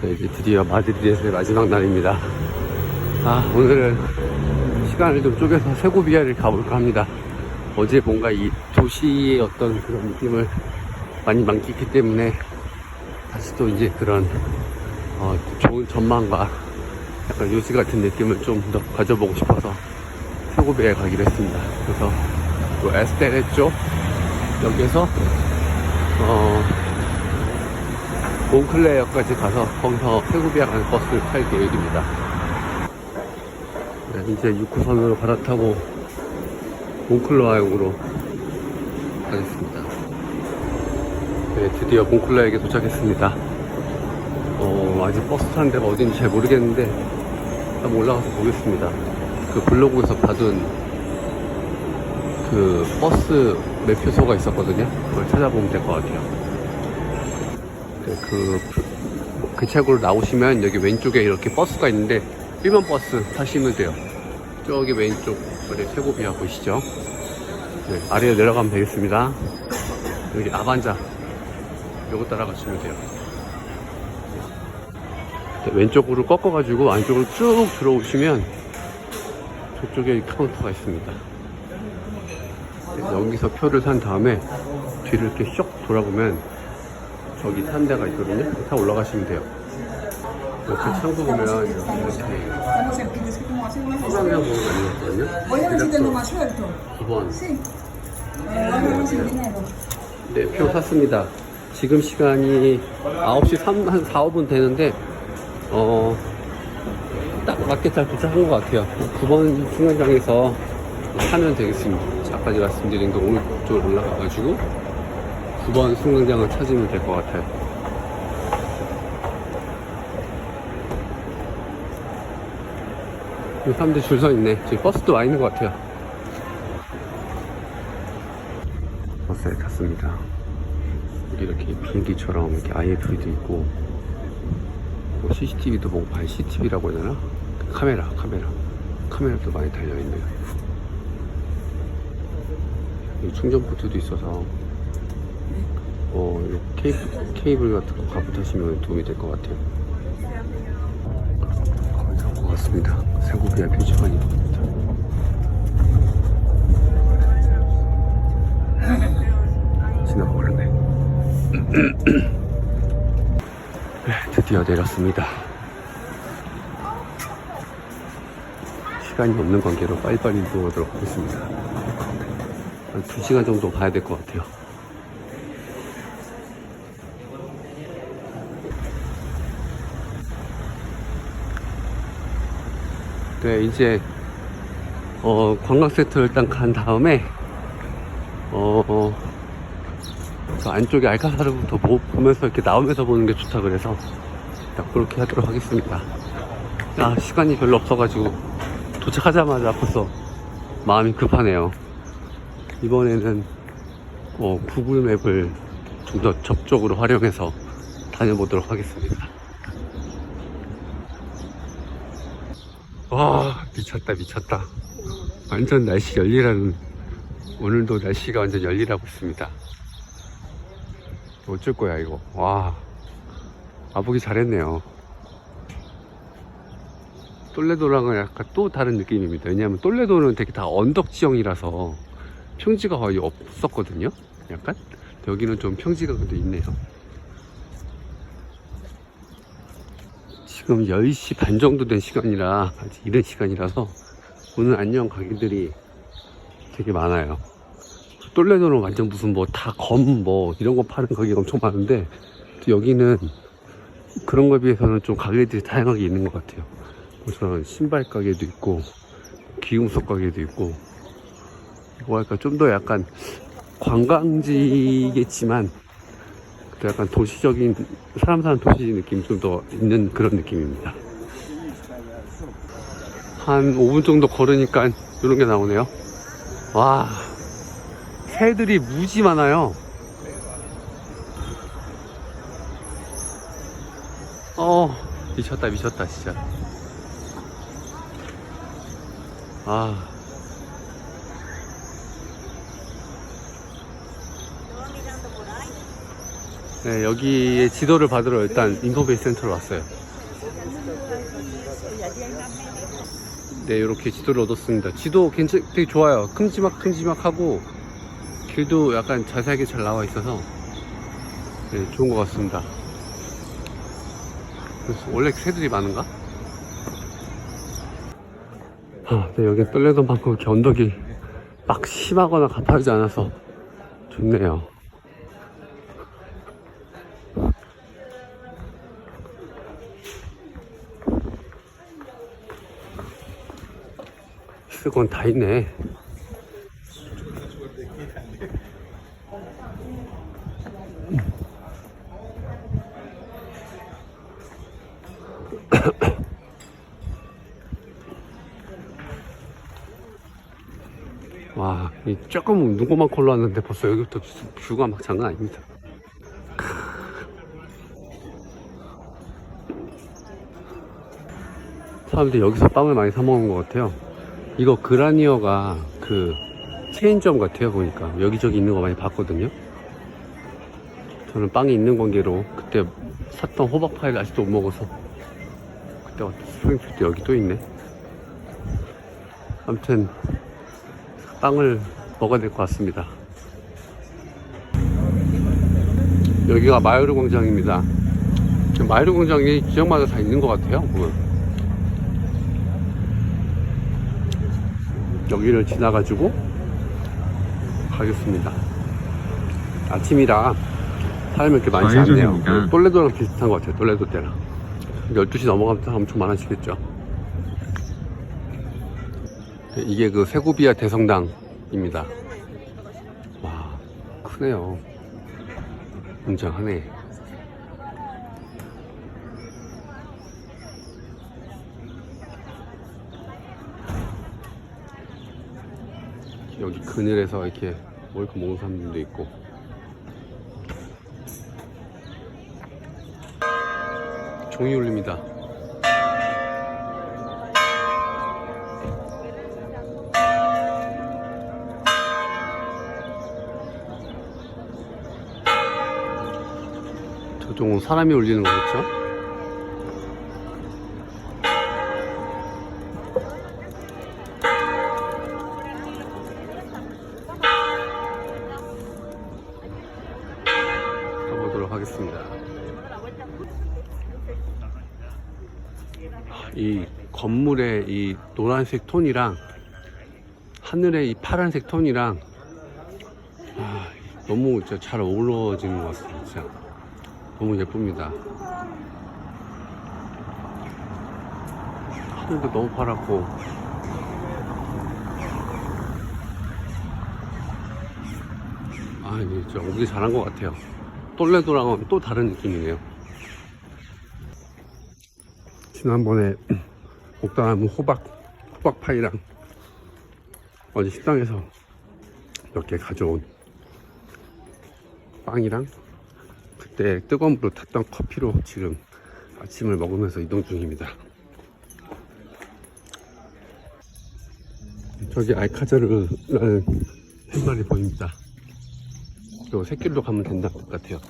네, 이제 드디어 마드리드에서의 마지막 날입니다. 아, 오늘은 시간을 좀 쪼개서 세고비아를 가볼까 합니다. 어제 뭔가 이 도시의 어떤 그런 느낌을 많이 만끽했기 때문에 다시 또 이제 그런 어, 좋은 전망과 약간 요시 같은 느낌을 좀 더 가져보고 싶어서 세고비아에 가기로 했습니다. 그래서 또 에스테레 쪽 여기에서 어, 몬클레어까지 가서 거기서 세고비아 가는 버스를 탈 계획입니다. 네, 이제 6호선으로 갈아타고 몬클레어역으로 가겠습니다. 네, 드디어 몬클레어역에 도착했습니다. 어, 아직 버스 타는 데가 어딘지 잘 모르겠는데 한번 올라가서 보겠습니다. 그 블로그에서 받은 그 버스 매표소가 있었거든요. 그걸 찾아보면 될 것 같아요. 네, 그, 그 책으로 나오시면 여기 왼쪽에 이렇게 버스가 있는데 1번 버스 타시면 돼요. 저기 왼쪽 우리 세고비아 보이시죠? 네, 아래로 내려가면 되겠습니다. 여기 아반자 요거 따라가시면 돼요. 네, 왼쪽으로 꺾어가지고 안쪽으로 쭉 들어오시면 저쪽에 카운터가 있습니다. 네, 여기서 표를 산 다음에 뒤를 이렇게 슉 돌아보면 저기 탄 데가 있거든요. 타 올라가시면 돼요. 이렇게 창도 보면 이렇게. 소방장 보는 거 아니었거든요. Voy a ver si tengo más suelto. 2번. Sí. Vamos sin dinero. 네, 표 샀습니다. 지금 시간이 9시 3, 한 4, 5분 되는데, 어, 딱 맞게 잘 도착한 것 같아요. 9번 승강장에서 타면 되겠습니다. 아까 제가 말씀드린 그 오른쪽으로 올라가가지고, 9번 승강장을 찾으면 될 것 같아요. 사람들 줄 서 있네. 지금 버스도 와 있는 것 같아요. 버스에 탔습니다. 이렇게 비행기처럼 이렇게 IF도 있고, 뭐 CCTV도 보고 봐요. CCTV라고 해야 되나? 카메라, 카메라. 카메라도 많이 달려있네요. 여기 충전 포트도 있어서, 어, 케이블, 케이블 같은 거 가부타시면 도움이 될 것 같아요. 거의 다온것 같습니다. 세고비아 표지판이 보입니다. 지나버렸네. 네, 드디어 내렸습니다. 시간이 없는 관계로 빨리빨리 이동하도록 하겠습니다. 한 2시간 정도 가야 될 것 같아요. 네, 이제, 어, 관광 세트를 일단 간 다음에, 어, 어, 저 안쪽에 알카사르부터 보- 보면서 이렇게 나오면서 보는 게 좋다 그래서 딱 그렇게 하도록 하겠습니다. 아, 시간이 별로 없어가지고 도착하자마자 벌써 마음이 급하네요. 이번에는 어, 구글 맵을 좀 더 적극적으로 활용해서 다녀보도록 하겠습니다. 와, 미쳤다, 미쳤다. 완전 날씨 열일하는, 오늘도 날씨가 완전 열일하고 있습니다. 어쩔 거야, 이거. 와. 아보기 잘했네요. 똘레도랑은 약간 또 다른 느낌입니다. 왜냐하면 똘레도는 되게 다 언덕 지형이라서 평지가 거의 없었거든요. 약간. 여기는 좀 평지가 그래도 있네요. 지금 10시 반 정도 된 시간이라 아직 이른 시간이라서 오늘 안녕 가게들이 되게 많아요. 똘레도는 완전 무슨 뭐 다 검뭐 이런 거 파는 가게가 엄청 많은데 또 여기는 그런 거에 비해서는 좀 가게들이 다양하게 있는 것 같아요. 뭐 저런 신발 가게도 있고 귀금속 가게도 있고 뭐랄까 좀 더 약간 관광지겠지만 또 약간 도시적인 사람 사는 도시 느낌 좀 더 있는 그런 느낌입니다. 한 5분 정도 걸으니까 이런 게 나오네요. 와, 새들이 무지 많아요. 어, 미쳤다, 미쳤다, 진짜. 아. 네, 여기에 지도를 받으러 일단 인포베이스 센터로 왔어요. 네, 이렇게 지도를 얻었습니다. 지도 괜찮, 되게 좋아요. 큼지막큼지막하고 길도 약간 자세하게 잘 나와 있어서 네, 좋은 것 같습니다. 원래 새들이 많은가? 아, 네, 여기 똘레도만큼 이렇게 언덕이 막 심하거나 가파르지 않아서 좋네요. 있을 건다 있네. 와, 이 조금 눈곱만 걸러 왔는데 벌써 여기부터 뷰가 막 장난 아닙니다. 사람들이 여기서 빵을 많이 사 먹는 것 같아요. 이거 그라니어가 그 체인점 같아요 보니까 여기저기 있는 거 많이 봤거든요. 저는 빵이 있는 관계로 그때 샀던 호박 파이를 아직도 못 먹어서 그때 스프링필 때 여기 또 있네. 아무튼 빵을 먹어야 될 것 같습니다. 여기가 마요르 광장입니다. 마요르 광장이 지역마다 다 있는 것 같아요. 보면. 여기를 지나가지고 가겠습니다. 아침이라 사람이 이렇게 많지 않네요. 좌회전입니다. 똘레도랑 비슷한 것 같아요. 똘레도 때랑. 12시 넘어가면 엄청 많아지겠죠. 이게 그 세고비아 대성당입니다. 와, 크네요. 굉장하네. 여기 그늘에서 이렇게 몰크 먹는 사람들도 있고. 종이 울립니다. 저종은 사람이 울리는 거겠죠? 하겠습니다. 이 건물의 이 노란색 톤이랑 하늘의 이 파란색 톤이랑 아, 너무 진짜 잘 어우러지는 것 같아요. 진짜 너무 예쁩니다. 하늘도 너무 파랗고 아 진짜 오기 잘한 것 같아요. 똘레도랑 은 또 다른 느낌이네요. 지난번에 목다나무 호박 호박파이랑 어디 식당에서 몇 개 가져온 빵이랑 그때 뜨거운 물로 탔던 커피로 지금 아침을 먹으면서 이동 중입니다. 저기 알카자르라는 팻말이 보입니다. 요 새길로 가면 된다 것 같아요.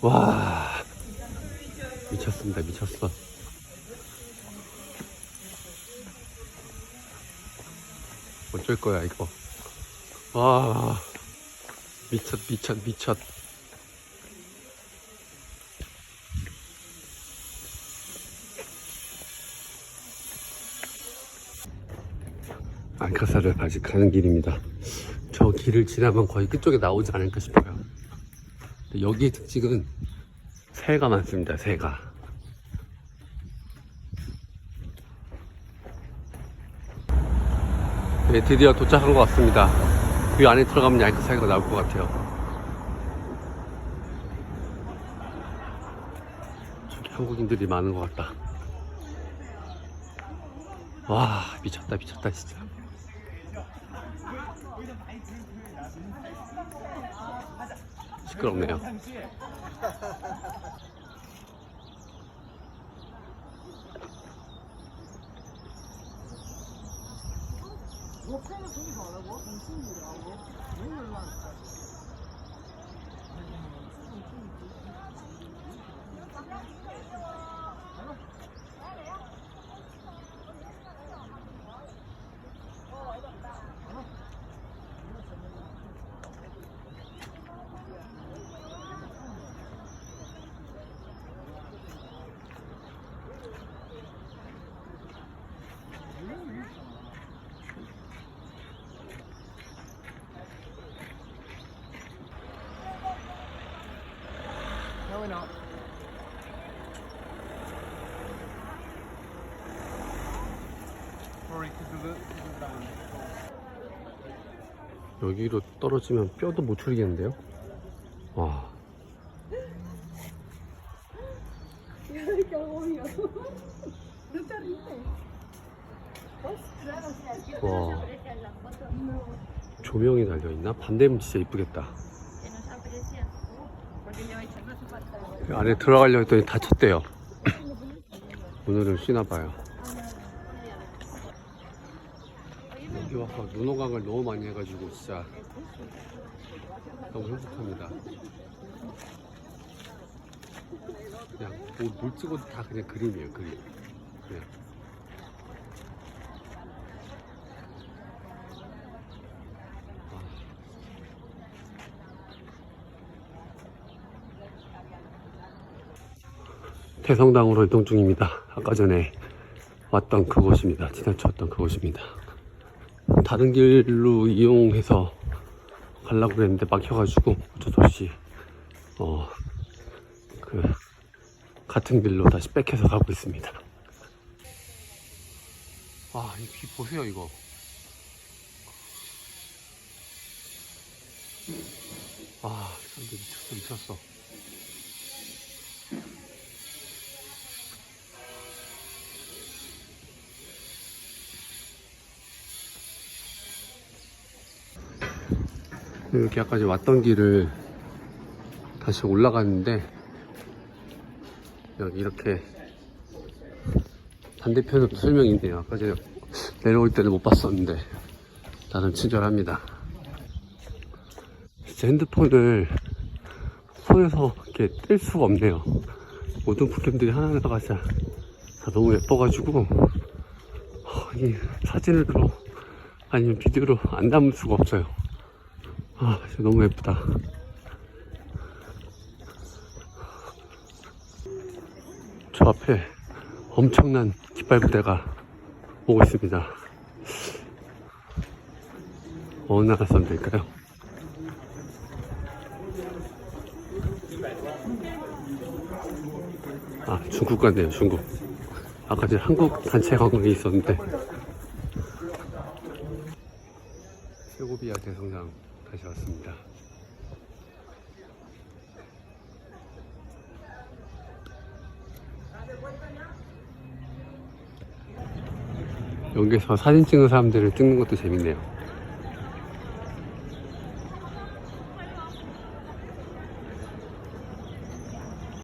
와 미쳤습니다 미쳤어. 어쩔 거야 이거. 와 미쳤 미쳤 미쳤 알카사를 아직 가는 길입니다 저 길을 지나면 거의 끝쪽에 나오지 않을까 싶어요 여기의 특징은 새가 많습니다 새가 네, 드디어 도착한 것 같습니다. 그 안에 들어가면 얇은 사이가 나올 것 같아요. 저기 한국인들이 많은 것 같다. 와, 미쳤다, 미쳤다, 진짜. 시끄럽네요. 뭐 팬은 소리 잘하고, 엄청 잘하고, 너무 얼마나. The band. 여기로 떨어지면 뼈도 못 추리겠는데요? 와. 와. 조명이 달려있나? 밤 되면 진짜 이쁘겠다. 안에 들어가려고 했더니 닫혔대요. 오늘은 쉬나봐요. 여기 와서 눈호강을 너무 많이 해가지고 진짜 너무 행복합니다. 그냥 뭐물 찍어도 다 그냥 그림이에요, 그림. 그냥. 태성당으로 이동 중입니다. 아까 전에 왔던 그곳입니다. 지나쳤던 그곳입니다. 다른 길로 이용해서 가려고 그랬는데 막혀가지고 어쩔 수 없이 어 그 같은 길로 다시 백해서 가고 있습니다. 아, 이귀 보세요 이거. 아, 사람들 미쳤어 미쳤어. 이렇게 아까 왔던 길을 다시 올라갔는데 여기 이렇게 반대편으로 설명이 있네요. 아까 전에 내려올 때는 못 봤었는데 나름 친절합니다. 진짜 핸드폰을 손에서 이렇게 뗄 수가 없네요. 모든 프레임들이 하나하나가 다 너무 예뻐가지고 어, 이 사진으로 아니면 비디오로 안 담을 수가 없어요. 아, 진짜 너무 예쁘다. 저 앞에 엄청난 깃발 부대가 오고 있습니다. 어느 나라 사람들일까요? 아, 중국 같네요, 중국. 아까 전에 한국 단체 관광이 있었는데. 세고비아 대성당 다시 왔습니다. 여기서 사진 찍는 사람들을 찍는 것도 재밌네요.